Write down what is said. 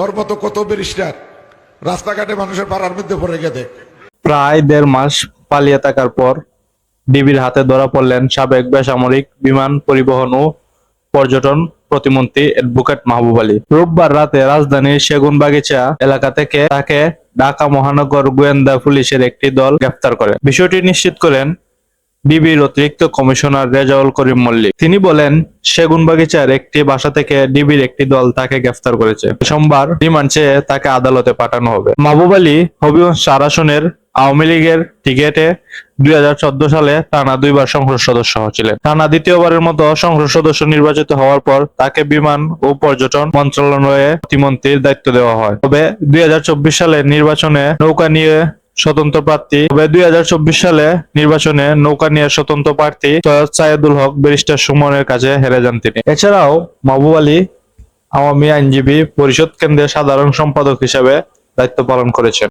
তোর মতো কত ব্যারিস্টার? রাস্তাঘাটে মানুষের পাড়ার মধ্যে পড়ে গেছে। প্রায় দেড় মাস পালিয়ে থাকার পর ডিবির হাতে ধরা পড়লেন সাবেক বেসামরিক বিমান পরিবহন ও পর্যটন প্রতিমন্ত্রী অ্যাডভোকেট মাহবুব আলী। রোববার রাতে রাজধানীর সেগুনবাগিচা এলাকা থেকে তাকে ঢাকা মহানগর গোয়েন্দা পুলিশের একটি দল গ্রেফতার করে। বিষয়টি নিশ্চিত করেন ডিবির অতিরিক্ত কমিশনার রেজাউল করিম মল্লিক। তিনি বলেন, সেগুনবাগিচার একটি বাসা থেকে ডিবির একটি দল তাকে গ্রেফতার করেছে। সোমবার রিমান্ড চেয়ে তাকে আদালতে পাঠানো হবে। মাহবুব আলী হবিগঞ্জ চার আসনের আওয়ামী লীগের টিকেটে দুই সালে টানা দুইবার সংসদ সদস্য ছিলেন টানা দ্বিতীয়বারের মতো সংসদ সদস্য নির্বাচিত হওয়ার পর তাকে বিমান ও পর্যটন মন্ত্রণালয়ে প্রতিমন্ত্রীর দায়িত্ব দেওয়া হয়। তবে দুই সালের নির্বাচনে নৌকা নিয়ে স্বতন্ত্র প্রার্থী। তবে দুই হাজার চব্বিশ সালে নির্বাচনে নৌকা নিয়ে স্বতন্ত্র প্রার্থী সৈয়দ সাইদুল হক ব্যারিস্টার সুমনের কাছে হেরে যান তিনি। এছাড়াও মাহবুব আলী, আওয়ামী আইনজীবী পরিষদ কেন্দ্রের সাধারণ সম্পাদক হিসেবে দায়িত্ব পালন করেছেন।